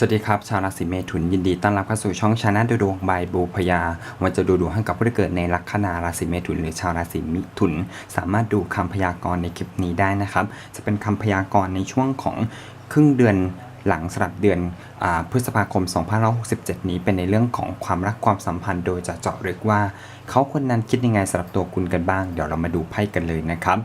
สวัสดีครับ ชาวราศีเมถุนยินดีต้อนรับเข้าสู่ช่องชาแนลดูดวงบายบูพยาวันจะดูดวงให้กับผู้ที่เกิดในลัคนาราศีเมถุน หรือชาวราศีมิถุน สามารถดูคำพยากรณ์ในคลิปนี้ได้นะครับ จะเป็นคำพยากรณ์ในช่วงของครึ่งเดือนหลังสำหรับเดือนอพฤษภาคม 2567 นี้เป็นในเรื่องของความรักความสัมพันธ์ โดยจะเจาะลึกว่า เขาคนนั้นคิดยังไงสำหรับตัวคุณกันบ้าง เดี๋ยวเรามาดูไพ่กันเลยนะครับ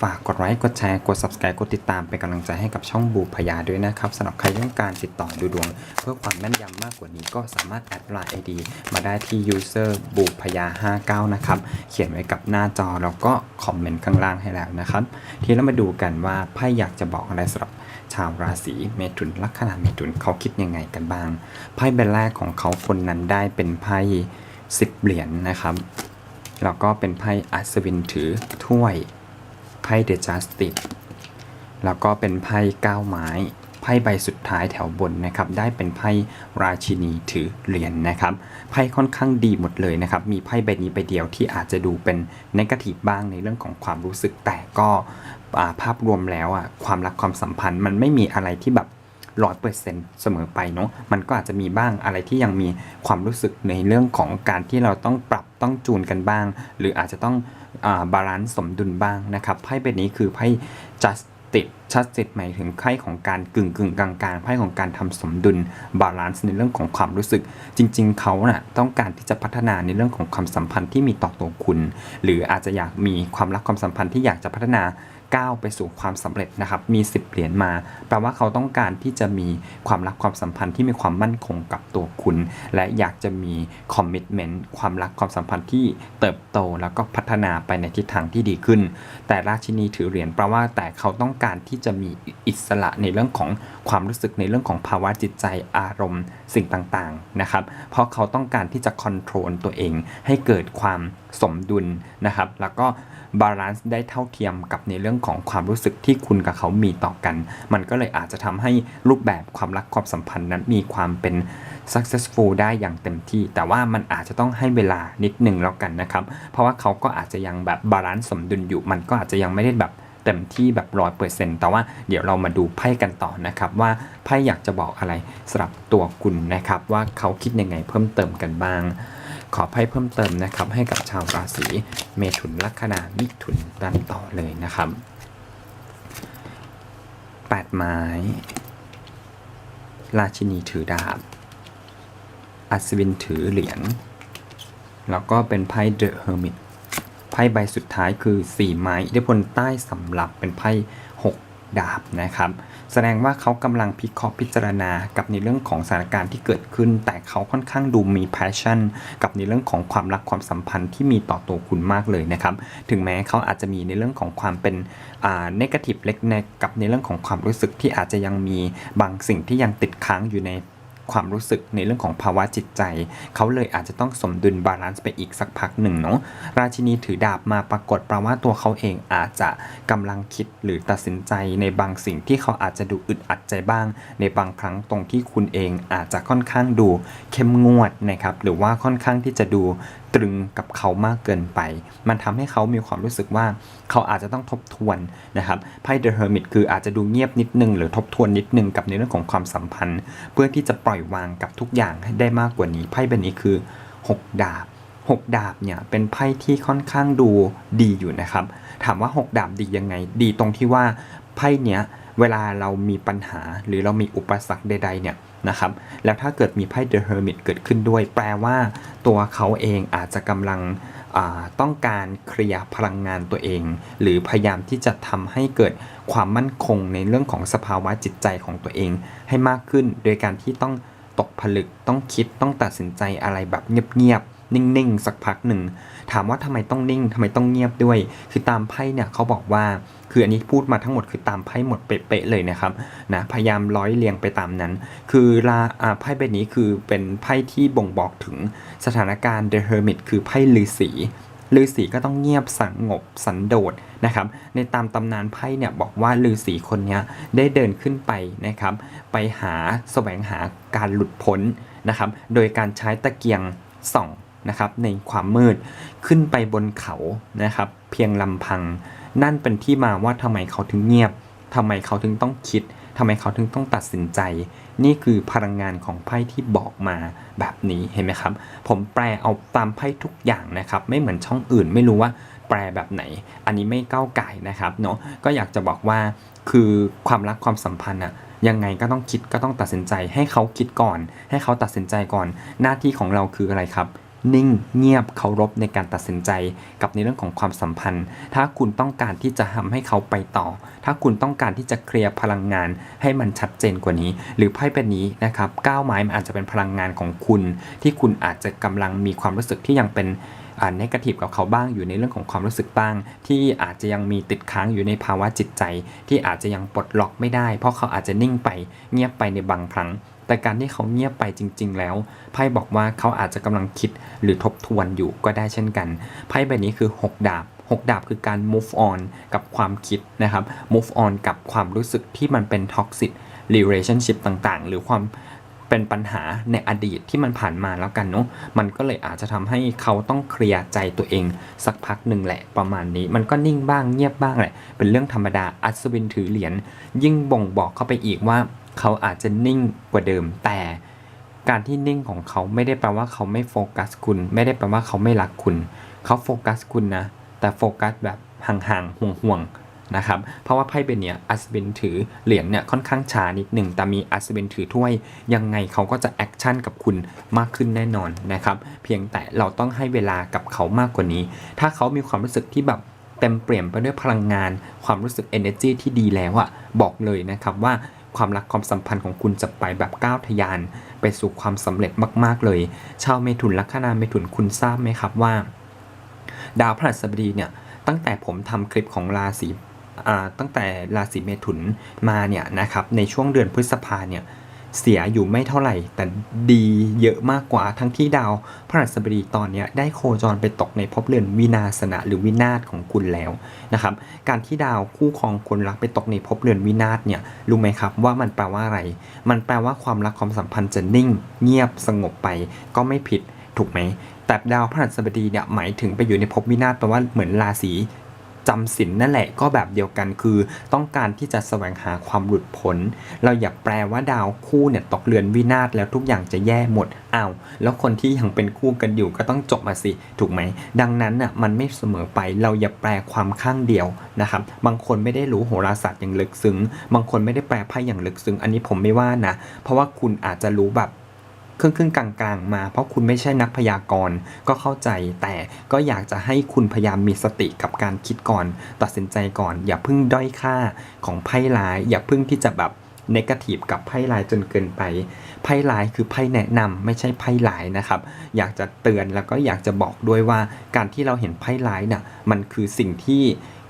ฝากกดไลค์ กดแชร์ กด subscribe กดติดตามเป็นกำลังใจให้กับช่องบูพยาด้วยนะครับสำหรับใครต้องการติดต่อดูดวง เพื่อความแม่นยำมากกว่านี้ก็สามารถแอดไลน์ ID มาได้ที่ user บูพยา59 นะครับ เขียนไว้กับหน้าจอแล้วก็คอมเมนต์ข้างล่างให้แล้วนะครับ ทีนี้มาดูกันว่าไพ่อยากจะบอกอะไรสำหรับชาวราศีเมถุนลัคนาเมถุนเขาคิดยังไงกันบ้าง ไพ่ใบแรกของเขาคนนั้นได้เป็นไพ่10เหรียญนะครับ แล้วก็เป็นไพ่อัศวินถือถ้วย พ่เดจัสติแล้วก็เป็นไพ่ก้าวไม้ไพ่ใบสุดท้ายแถวบนนะครับ ได้เป็นไพ่ราชินีถือเหรียญนนะครับ ไพ่ค่อนข้างดีหมดเลยนะครับ มีไพ่ใบนี้ใบเดียวที่อาจจะดูเป็นนกาทีฟบ้างในเรื่องของความรู้สึก แต่ก็ภาพรวมแล้วอะความรักความสัมพันธ์มันไม่มีอะไรที่แบบร้อยเปอร์เซ็นต์เสมอไปเนาะ มันก็อาจจะมีบ้างอะไรที่ยังมีความรู้สึกในเรื่องของการที่เราต้องปรับต้องจูนกันบ้าง หรืออาจจะต้อง บาลานซ์สมดุลบ้างนะครับไพ่ใบนี้คือไพ่ justice justice หมายถึงไพ่ของการกึ่งกึ่งกลางกลางไพ่ของการทำสมดุลบาลานซ์ในเรื่องของความรู้สึก จริง ๆ เขาน่ะต้องการที่จะพัฒนาในเรื่องของความสัมพันธ์ที่มีต่อตัวคุณ หรืออาจจะอยากมีความรักความสัมพันธ์ที่อยากจะพัฒนา ก้าวไปสู่ความสำเร็จนะครับ มี 10 เหรียญมา แปลว่าเขาต้องการที่จะมีความรักความสัมพันธ์ที่มีความมั่นคงกับตัวคุณ และอยากจะมีคอมมิชเมนต์ความรักความสัมพันธ์ที่เติบโตแล้วก็พัฒนาไปในทิศทางที่ดีขึ้น แต่ราชินีถือเหรียญแปลว่าแต่เขาต้องการที่จะมีอิสระในเรื่องของความรู้สึกในเรื่องของภาวะจิตใจอารมณ์สิ่งต่างๆนะครับ เพราะเขาต้องการที่จะคอนโทรลตัวเองให้เกิดความสมดุลนะครับ แล้วก็บาลานซ์ได้เท่าเทียมกับในเรื่องของความรู้สึกที่คุณกับเขามีต่อกัน มันก็เลยอาจจะทำให้รูปแบบความรักความสัมพันธ์นั้นมีความเป็น successful ได้อย่างเต็มที่ แต่ว่ามันอาจจะต้องให้เวลานิดหนึ่งแล้วกันนะครับ เพราะว่าเขาก็อาจจะยังแบบบาลานซ์สมดุลอยู่ มันก็อาจจะยังไม่ได้แบบเต็มที่แบบร้อยเปอร์เซ็นต์แต่ว่าเดี๋ยวเรามาดูไพ่กันต่อนะครับว่าไพ่อยากจะบอกอะไรสำหรับตัวคุณนะครับว่าเขาคิดยังไงเพิ่มเติมกันบ้าง ขอไพ่เพิ่มเติมนะครับให้กับชาวราศีเมถุนลัคนามิถุนดันต่อเลยนะครับ แปดไม้ ราชินีถือดาบ อัศวินถือเหรียญ แล้วก็เป็นไพ่เดอะเฮอร์มิต ไพ่ใบสุดท้ายคือสี่ไม้ อิทธิพลใต้สำหรับเป็นไพ่ ดาบนะครับแสดงว่าเขากำลังพิเคราะห์พิจารณากับในเรื่องของสถานการณ์ที่เกิดขึ้น แต่เขาค่อนข้างดูมี passion กับในเรื่องของความรักความสัมพันธ์ที่มีต่อตัวคุณมากเลยนะครับ ถึงแม้เขาอาจจะมีในเรื่องของความเป็นอ่า negative เล็กๆกับในเรื่องของความรู้สึกที่อาจจะยังมีบางสิ่งที่ยังติดค้างอยู่ใน ความรู้สึกในเรื่องของภาวะจิตใจ เขาเลยอาจจะต้องสมดุลบาลานซ์ไปอีกสักพักหนึ่งเนาะราชินีถือดาบมาปรากฏแปลว่าตัวเขาเองอาจจะกำลังคิดหรือตัดสินใจในบางสิ่งที่เขาอาจจะดูอึดอัดใจบ้าง ในบางครั้งตรงที่คุณเองอาจจะค่อนข้างดูเข้มงวดนะครับหรือว่าค่อนข้างที่จะดูตรึงกับเขามากเกินไป มันทำให้เขามีความรู้สึกว่าเขาอาจจะต้องทบทวนนะครับไพ่ The Hermit คืออาจจะดูเงียบนิดนึง หรือทบทวนนิดนึงกับในเรื่องของความสัมพันธ์ เพื่อที่จะปล่อยวางกับทุกอย่างให้ได้มากกว่านี้ไพ่ใบนี้คือ 6 ดาบ 6 ดาบเนี่ยเป็นไพ่ที่ค่อนข้างดูดีอยู่นะครับ ถามว่า 6 ดาบดียังไง ดีตรงที่ว่าไพ่เนี้ยเวลาเรามีปัญหาหรือเรามีอุปสรรคใดๆเนี่ย นะครับ แล้วถ้าเกิดมีไพ่ The Hermit เกิดขึ้นด้วย แปลว่าตัวเขาเองอาจจะกำลังต้องการเคลียร์พลังงานตัวเอง หรือพยายามที่จะทำให้เกิดความมั่นคงในเรื่องของสภาวะจิตใจของตัวเอง ให้มากขึ้น โดยการที่ต้องตกผลึกต้องคิดต้องตัดสินใจอะไรแบบเงียบๆ นิ่งๆ สักพักหนึ่ง ถามว่าทำไมต้องนิ่งทำไมต้องเงียบด้วย คือตามไพ่เนี่ยเขาบอกว่า คืออันนี้พูดมาทั้งหมดคือตามไพ่หมดเป๊ะๆเลยนะครับนะพยายามร้อยเรียงไปตามนั้น คือลาอาไพ่ใบนี้คือเป็นไพ่ที่บ่งบอกถึงสถานการณ์ The Hermit คือไพ่ฤาษีฤาษีก็ต้องเงียบสงบสันโดษนะครับ ในตามตำนานไพ่เนี่ยบอกว่าฤาษีคนนี้ได้เดินขึ้นไปนะครับ ไปหาแสวงหาการหลุดพ้นนะครับ โดยการใช้ตะเกียงส่อง นะครับในความมืดขึ้นไปบนเขานะครับเพียงลำพัง นั่นเป็นที่มาว่าทำไมเขาถึงเงียบทำไมเขาถึงต้องคิดทำไมเขาถึงต้องตัดสินใจ นี่คือพลังงานของไพ่ที่บอกมาแบบนี้เห็นไหมครับ ผมแปลเอาตามไพ่ทุกอย่างนะครับ ไม่เหมือนช่องอื่นไม่รู้ว่าแปลแบบไหน อันนี้ไม่ก้าวไก่นะครับเนาะก็อยากจะบอกว่าคือความรักความสัมพันธ์อะยังไงก็ต้องคิดก็ต้องตัดสินใจ ให้เขาคิดก่อน ให้เขาตัดสินใจก่อน หน้าที่ของเราคืออะไรครับ นิ่ง เงียบเคารพในการตัดสินใจ กับในเรื่องของความสัมพันธ์ ถ้าคุณต้องการที่จะทำให้เขาไปต่อ ถ้าคุณต้องการที่จะเคลียร์พลังงานให้มันชัดเจนกว่านี้ หรือไพ่เป็นนี้นะครับก้าวไม้มันอาจจะเป็นพลังงานของคุณ ที่คุณอาจจะกำลังมีความรู้สึกที่ยังเป็น เนกาทีฟกับเขาบ้างอยู่ในเรื่องของความรู้สึกบ้าง ที่อาจจะยังมีติดค้างอยู่ในภาวะจิตใจ ที่อาจจะยังปลดล็อกไม่ได้ เพราะเขาอาจจะนิ่งไปเงียบไปในบางครั้ง แต่การที่เขาเงียบไปจริง ๆ แล้วไพ่บอกว่าเขาอาจจะกำลังคิดหรือทบทวนอยู่ก็ได้เช่นกันไพ่ใบนี้คือ 6 ดาบ6ดาบคือการ move on กับความคิดนะครับ move on กับความรู้สึกที่มันเป็น toxic relationship ต่างๆ หรือความ เป็นปัญหาในอดีตที่มันผ่านมาแล้วกันเนาะมันก็เลยอาจจะทำให้เขาต้องเคลียร์ใจตัวเอง สักพักหนึ่งแหละประมาณนี้ มันก็นิ่งบ้างเงียบบ้างแหละ เป็นเรื่องธรรมดาอัศวินถือเหรียญยิ่งบ่งบอกเข้าไปอีกว่า เขาอาจจะนิ่งกว่าเดิมแต่การที่นิ่งของเขาไม่ได้แปลว่าเขาไม่โฟกัสคุณ ไม่ได้แปลว่าเขาไม่รักคุณ เขาโฟกัสคุณนะ แต่โฟกัสแบบห่างๆห่วงๆ นะครับเพราะว่าไพ่เป็นเนี่ยอัศวินถือเหรียญเนี่ยค่อนข้างช้านิดหนึ่งแต่มีอัศวินถือถ้วยยังไงเขาก็จะแอคชั่นกับคุณมากขึ้นแน่นอนนะครับเพียงแต่เราต้องให้เวลากับเขามากกว่านี้ ถ้าเขามีความรู้สึกที่แบบเต็มเปี่ยมไปด้วยพลังงาน ความรู้สึก energy ที่ดีแล้วอะบอกเลยนะครับว่าความรักความสัมพันธ์ของคุณจะไปแบบก้าวทะยาน ไปสู่ความสำเร็จมาก ๆ เลย ชาวเมถุนลัคนาเมถุนคุณทราบไหมครับว่า ดาวพฤหัสบดีเนี่ยตั้งแต่ผมทำคลิปของราศี ตั้งแต่ราศีเมถุนมาเนี่ยนะครับในช่วงเดือนพฤษภาเนี่ยเสียอยู่ไม่เท่าไหร่ แต่ดีเยอะมากกว่าทั้งที่ดาวพฤหัสบดีตอนนี้ได้โคจรไปตกในภพเรือนวินาศนะหรือวินาศของคุณแล้วนะครับ การที่ดาวคู่ครองคนรักไปตกในภพเรือนวินาศเนี่ยรู้ไหมครับว่ามันแปลว่าอะไร มันแปลว่าความรักความสัมพันธ์จะนิ่ง เงียบสงบไปก็ไม่ผิดถูกไหมแต่ดาวพฤหัสบดีเนี่ยหมายถึงไปอยู่ในภพวินาศแปลว่าเหมือนราศี จำศีลนั่นแหละก็แบบเดียวกันคือต้องการที่จะแสวงหาความหลุดพ้น เราอย่าแปลว่าดาวคู่เนี่ยตกเรือนวินาศแล้วทุกอย่างจะแย่หมดอ้าวแล้วคนที่ยังเป็นคู่กันอยู่ก็ต้องจบมาสิถูกไหม ดังนั้นน่ะมันไม่เสมอไปเราอย่าแปลความข้างเดียวนะครับบางคนไม่ได้รู้โหราศาสตร์อย่างลึกซึ้ง บางคนไม่ได้แปลไพ่อย่างลึกซึ้ง อันนี้ผมไม่ว่านะ เพราะว่าคุณอาจจะรู้แบบ ครึ่งครึ่งๆกลางๆมา เพราะคุณไม่ใช่นักพยากรณ์ก็เข้าใจ แต่ก็อยากจะให้คุณพยายามมีสติกับการคิดก่อน ตัดสินใจก่อน อย่าเพิ่งด้อยค่าของไพ่ร้าย อย่าเพิ่งที่จะแบบเนกาทีฟกับไพ่ร้ายจนเกินไป ไพ่ร้ายคือไพ่แนะนำไม่ใช่ไพ่ร้ายนะครับ อยากจะเตือนแล้วก็อยากจะบอกด้วยว่าการที่เราเห็นไพ่ร้ายน่ะมันคือสิ่งที่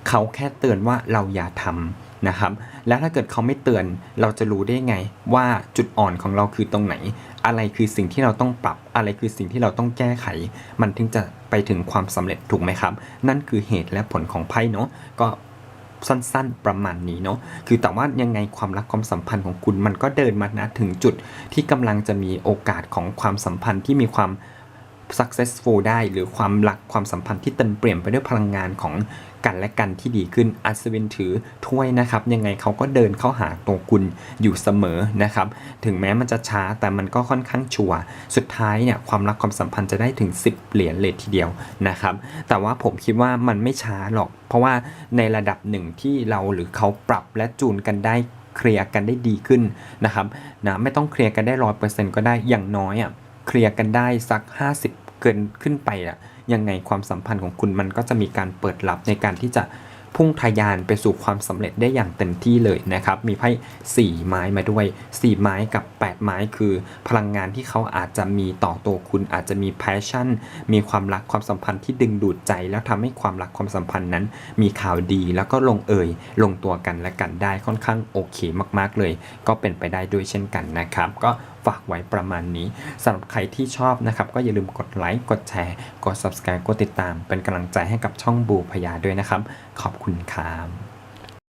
เขาแค่เตือนว่าเราอย่าทำ นะครับ แล้วถ้าเกิดเขาไม่เตือนเราจะรู้ได้ไงว่าจุดอ่อนของเราคือตรงไหน อะไรคือสิ่งที่เราต้องปรับ อะไรคือสิ่งที่เราต้องแก้ไข มันถึงจะไปถึงความสำเร็จถูกไหมครับ นั่นคือเหตุและผลของไพ่เนาะก็สั้นๆ ประมาณนี้เนาะ คือแต่ว่ายังไงความรักความสัมพันธ์ของคุณมันก็เดินมานะถึงจุดที่กำลังจะมีโอกาสของความสัมพันธ์ที่มีความ successful ได้ หรือความรักความสัมพันธ์ที่เต็มเปี่ยมไปด้วยพลังงานของ กันและกันที่ดีขึ้น อัศวินถือถ้วยนะครับ ยังไงเขาก็เดินเข้าหาตัวคุณอยู่เสมอนะครับ ถึงแม้มันจะช้าแต่มันก็ค่อนข้างชัวร์สุดท้ายเนี่ยความรักความสัมพันธ์จะได้ถึง 10 เหรียญเลยทีเดียวนะครับ แต่ว่าผมคิดว่ามันไม่ช้าหรอก เพราะว่าในระดับหนึ่งที่เราหรือเขาปรับและจูนกันได้เคลียร์กันได้ดีขึ้นนะครับนะไม่ต้องเคลียร์กันได้ร้อยเปอร์เซ็นต์ก็ได้อย่างน้อยอะเคลียร์กันได้สัก 50 เกินขึ้นไปอะยังไงความสัมพันธ์ของคุณมันก็จะมีการเปิดรับในการที่จะพุ่งทะยานไปสู่ความสำเร็จได้อย่างเต็มที่เลยนะครับ มีไพ่สี่ไม้มาด้วยสี่ไม้กับ 8 ไม้คือ พลังงานที่เขาอาจจะมีต่อตัวคุณอาจจะมี passion มีความรักความสัมพันธ์ที่ดึงดูดใจ แล้วทำให้ความรักความสัมพันธ์นั้น มีข่าวดีแล้วก็ลงเอยลงตัวกันและกันได้ค่อนข้างโอเคมากๆเลย ก็เป็นไปได้ด้วยเช่นกันนะครับ ก็ ฝากไว้ประมาณนี้สำหรับใครที่ชอบนะครับ ก็อย่าลืมกดไลค์กดแชร์ กด subscribe กดติดตาม เป็นกำลังใจให้กับช่องบูพยาด้วยนะครับ ขอบคุณครับ